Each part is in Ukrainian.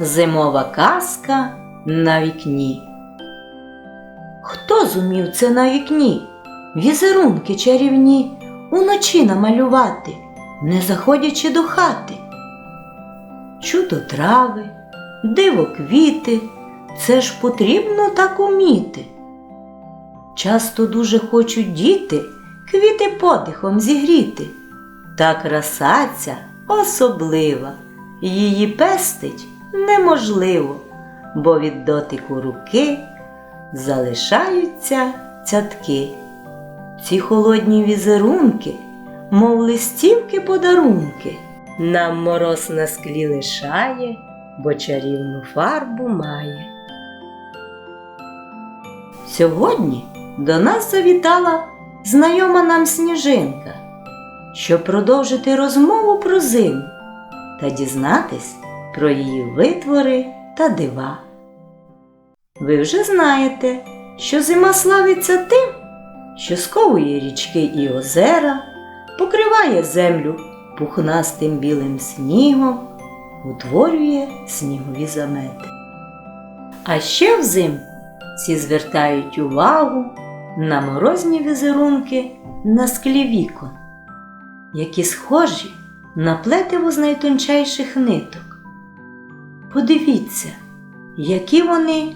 Зимова казка на вікні. Хто зумів це на вікні? Візерунки чарівні уночі намалювати, не заходячи до хати. Чудо трави, диво квіти, це ж потрібно так уміти. Часто дуже хочуть діти квіти подихом зігріти. Та краса ця особлива, її пестить неможливо, бо від дотику руки залишаються цятки. Ці холодні візерунки, мов листівки подарунки, нам мороз на склі лишає, бо чарівну фарбу має. Сьогодні до нас завітала знайома нам сніжинка, щоб продовжити розмову про зиму та дізнатись про її витвори та дива. Ви вже знаєте, що зима славиться тим, що сковує річки і озера, покриває землю пухнастим білим снігом, утворює снігові замети. А ще взимку всі звертають увагу на морозні візерунки на склі вікон, які схожі на плетиво з найтончайших ниток. Подивіться, які вони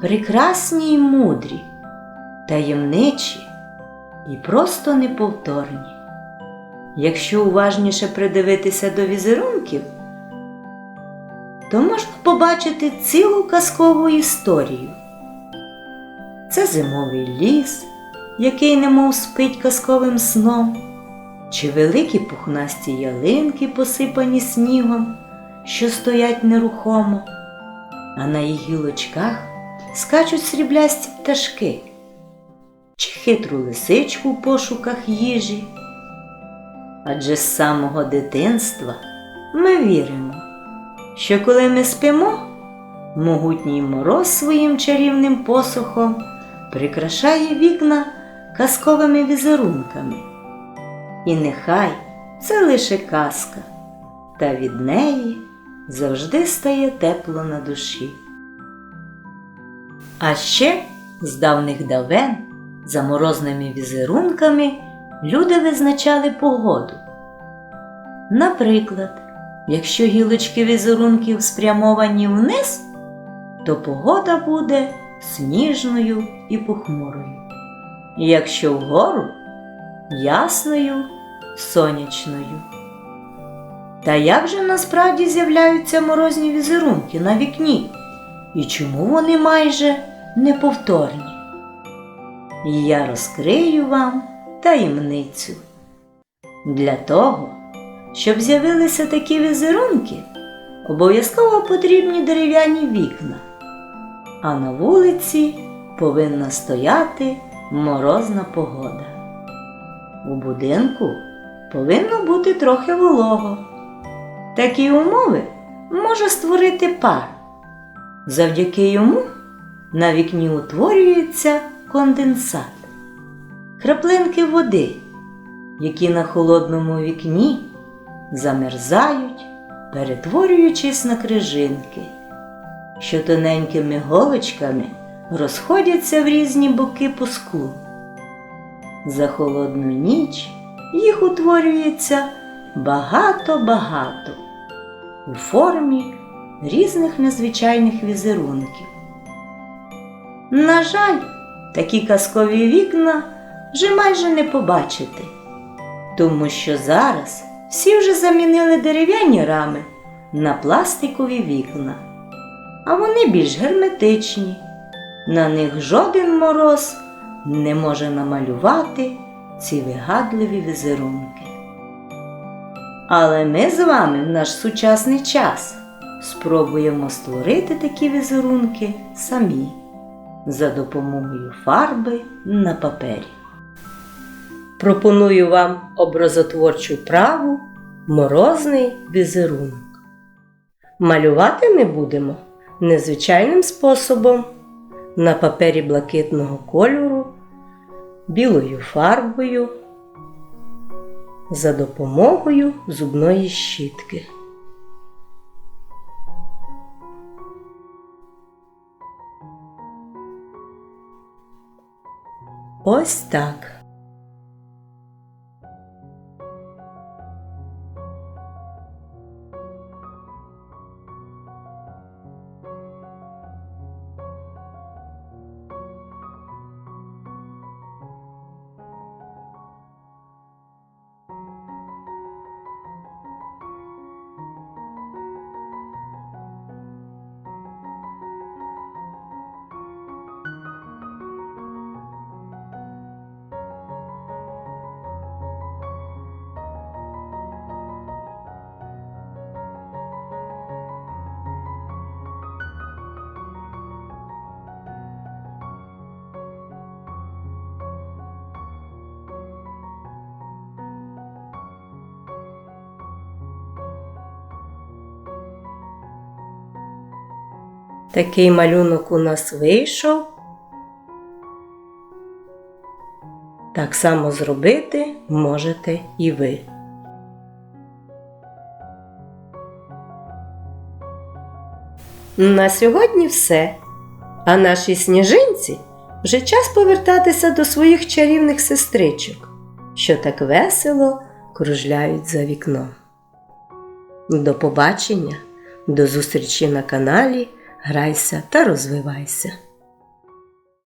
прекрасні й мудрі, таємничі і просто неповторні. Якщо уважніше придивитися до візерунків, то можна побачити цілу казкову історію. Це зимовий ліс, який немов спить казковим сном, чи великі пухнасті ялинки, посипані снігом, що стоять нерухомо, а на їх гілочках скачуть сріблясті пташки, чи хитру лисичку в пошуках їжі. Адже з самого дитинства ми віримо, що коли ми спимо, могутній мороз своїм чарівним посухом прикрашає вікна казковими візерунками. І нехай це лише казка, та від неї завжди стає тепло на душі. А ще з давних давен за морозними візерунками люди визначали погоду. Наприклад, якщо гілочки візерунків спрямовані вниз, то погода буде сніжною і похмурою. Якщо вгору ясною, сонячною. Та як же насправді з'являються морозні візерунки на вікні? І чому вони майже неповторні? Я розкрию вам таємницю. Для того, щоб з'явилися такі візерунки, обов'язково потрібні дерев'яні вікна, а на вулиці повинна стояти морозна погода. У будинку повинно бути трохи волого. Такі умови може створити пар. Завдяки йому на вікні утворюється конденсат, краплинки води, які на холодному вікні замерзають, перетворюючись на крижинки, що тоненькими голочками розходяться в різні боки по склу. За холодну ніч їх утворюється багато-багато у формі різних незвичайних візерунків. На жаль, такі казкові вікна вже майже не побачити, тому що зараз всі вже замінили дерев'яні рами на пластикові вікна, а вони більш герметичні. На них жоден мороз не може намалювати ці вигадливі візерунки. Але ми з вами в наш сучасний час спробуємо створити такі візерунки самі за допомогою фарби на папері. Пропоную вам образотворчу праву морозний візерунок. Малювати ми будемо незвичайним способом на папері блакитного кольору, білою фарбою за допомогою зубної щітки. Ось так. Такий малюнок у нас вийшов. Так само зробити можете і ви. На сьогодні все. А нашій сніжинці вже час повертатися до своїх чарівних сестричок, що так весело кружляють за вікном. До побачення, до зустрічі на каналі Грайся та розвивайся.